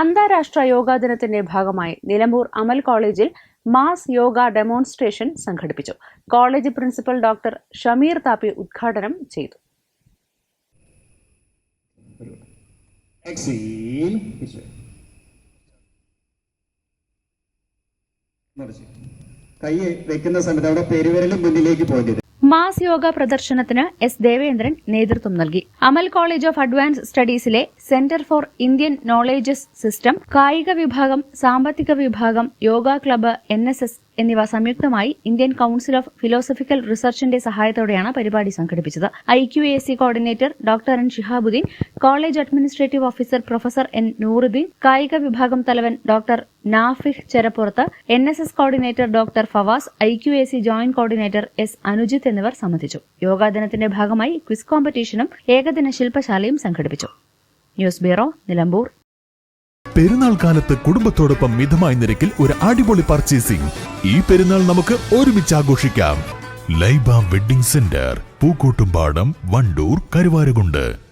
അന്താരാഷ്ട്ര യോഗാ ദിനത്തിന്റെ ഭാഗമായി നിലമ്പൂർ അമൽ കോളേജിൽ മാസ് യോഗ ഡെമോൺസ്ട്രേഷൻ സംഘടിപ്പിച്ചു. College principal doctor Shameer Thappi ഉദ്ഘാടനം ചെയ്തു. കൈ വെക്കുന്ന സമയത്ത് അവിടെ പെരുവിരലും മുന്നിലേക്ക് പോകരുത്. മാസ് യോഗ പ്രദർശനത്തിന് എസ് ദേവേന്ദ്രൻ നേതൃത്വം നൽകി. Amal college of advance സ്റ്റഡീസിലെ centre for Indian knowledges system കായിക വിഭാഗം സാമ്പത്തിക വിഭാഗം യോഗ ക്ലബ്ബ് എൻ എന്നിവ സംയുക്തമായി ഇന്ത്യൻ കൌൺസിൽ ഓഫ് ഫിലോസഫിക്കൽ റിസർച്ചിന്റെ സഹായത്തോടെയാണ് പരിപാടി സംഘടിപ്പിച്ചത്. I Q A C coordinator doctor N Shihabuddin college administrative officer professor N Nooruddin കായിക വിഭാഗം തലവൻ doctor Nafih Cherappurath N S S coordinator doctor Fawas I Q A C joint coordinator S Anujith എന്നിവർ സംബന്ധിച്ചു. യോഗാ ദിനത്തിന്റെ ഭാഗമായി quiz കോമ്പറ്റീഷനും ഏകദിന ശില്പശാലയും സംഘടിപ്പിച്ചു. News bureau Nilambur. പെരുന്നാൾ കാലത്ത് കുടുംബത്തോടൊപ്പം മിതമായ നിരക്കിൽ ഒരു അടിപൊളി പർച്ചേസിംഗ്. ഈ പെരുന്നാൾ നമുക്ക് ഒരുമിച്ച് ആഘോഷിക്കാം. Laiba wedding centre Pookkottumpadam Wandoor Karuvarakundu.